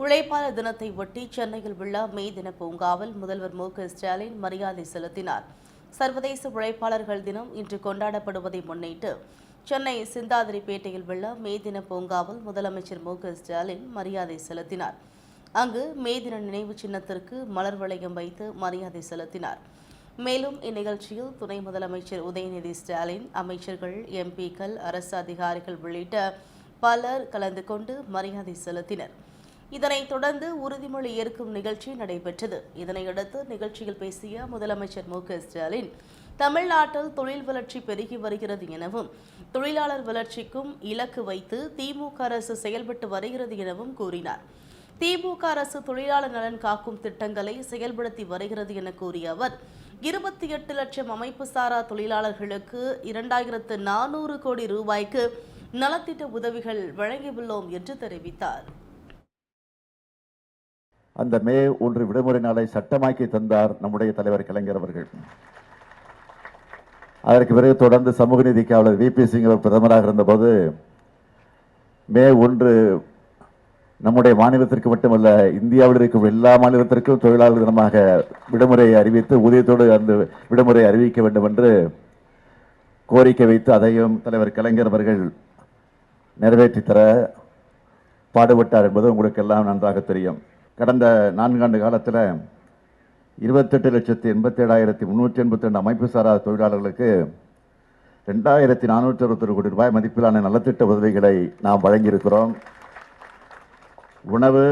உழைப்பாளர் தினத்தை ஒட்டி சென்னையில் உள்ள மே தின பூங்காவில் முதல்வர் மு க ஸ்டாலின் மரியாதை செலுத்தினார். சர்வதேச உழைப்பாளர்கள் தினம் இன்று கொண்டாடப்படுவதை முன்னிட்டு சென்னை சிந்தாதிரிப்பேட்டையில் உள்ள மே தின பூங்காவில் முதலமைச்சர் மு க ஸ்டாலின் மரியாதை செலுத்தினார். அங்கு மே தின நினைவு சின்னத்திற்கு மலர் வளையம் வைத்து மரியாதை செலுத்தினார். மேலும் இந்நிகழ்ச்சியில் துணை முதலமைச்சர் உதயநிதி ஸ்டாலின் அமைச்சர்கள் எம்பிக்கள் அரசு அதிகாரிகள் உள்ளிட்ட பலர் கலந்து கொண்டு மரியாதை செலுத்தினர். இதனைத் தொடர்ந்து உறுதிமொழி ஏற்கும் நிகழ்ச்சி நடைபெற்றது. இதனையடுத்து நிகழ்ச்சியில் பேசிய முதலமைச்சர் மு. க. ஸ்டாலின் தமிழ்நாட்டில் தொழில் வளர்ச்சி பெருகி வருகிறது எனவும் தொழிலாளர் வளர்ச்சிக்கும் இலக்கு வைத்து திமுக அரசு செயல்பட்டு வருகிறது எனவும் கூறினார். திமுக அரசு தொழிலாளர் நலன் காக்கும் திட்டங்களை செயல்படுத்தி வருகிறது என கூறிய அவர் இருபத்தி எட்டு லட்சம் அமைப்பு சாரா தொழிலாளர்களுக்கு இரண்டாயிரத்து நானூறு கோடி ரூபாய்க்கு நலத்திட்ட உதவிகள் வழங்கியுள்ளோம் என்று தெரிவித்தார். அந்த மே ஒன்று விடுமுறை நாளை சட்டமாக்கி தந்தார் நம்முடைய தலைவர் கலைஞர் அவர்கள். அதற்கு பிறகு தொடர்ந்து சமூக நீதி காவலர் வி. பி. சிங் அவர் பிரதமராக இருந்தபோது மே ஒன்று நம்முடைய மாநிலத்திற்கு மட்டுமல்ல இந்தியாவில் இருக்கும் எல்லா மாநிலத்திற்கும் தொழிலாளர் தினமாக விடுமுறையை அறிவித்து ஊதியத்தோடு அந்த விடுமுறை அறிவிக்க வேண்டும் என்று கோரிக்கை வைத்து அதையும் தலைவர் கலைஞர் அவர்கள் நிறைவேற்றி தர பாடுபட்டார் என்பது உங்களுக்கு எல்லாம் நன்றாக தெரியும். கடந்த நான்காண்டு காலத்தில் இருபத்தெட்டு லட்சத்தி எண்பத்தேழாயிரத்தி முந்நூற்றி எண்பத்தி ரெண்டு அமைப்பு சாரா தொழிலாளர்களுக்கு ரெண்டாயிரத்தி நானூற்றி அறுபத்தொரு கோடி ரூபாய் மதிப்பிலான நலத்திட்ட உதவிகளை நாம் வழங்கியிருக்கிறோம். உணவு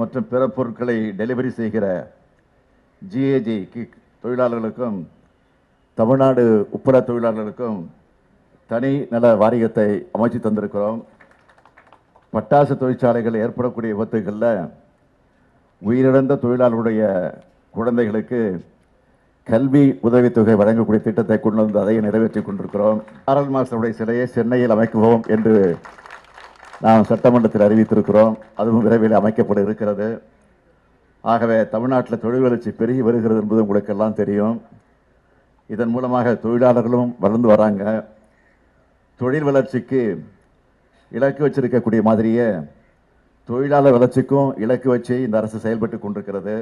மற்றும் பிற பொருட்களை டெலிவரி செய்கிற ஜிஏஜி கிக் தொழிலாளர்களுக்கும் தமிழ்நாடு உப்பள தொழிலாளர்களுக்கும் தனி நல வாரியத்தை அமைச்சு தந்திருக்கிறோம். பட்டாசு தொழிற்சாலைகள் ஏற்படக்கூடிய விபத்துகளில் உயிரிழந்த தொழிலாளர்களுடைய குழந்தைகளுக்கு கல்வி உதவித்தொகை வழங்கக்கூடிய திட்டத்தை கொண்டு வந்து அதை நிறைவேற்றி கொண்டிருக்கிறோம். காரல் மாஸ்டருடைய சிலையை சென்னையில் அமைக்குவோம் என்று நாம் சட்டமன்றத்தில் அறிவித்திருக்கிறோம். அதுவும் விரைவில் அமைக்கப்பட இருக்கிறது. ஆகவே தமிழ்நாட்டில் தொழில் வளர்ச்சி பெருகி வருகிறது என்பது உங்களுக்கு எல்லாம் தெரியும். இதன் மூலமாக தொழிலாளர்களும் வளர்ந்து வராங்க. தொழில் வளர்ச்சிக்கு இலக்கு வச்சிருக்கக்கூடிய மாதிரியே தொழிலாளர் வளர்ச்சிக்கும் இலக்கு வச்சு இந்த அரசு செயல்பட்டு கொண்டிருக்கிறது.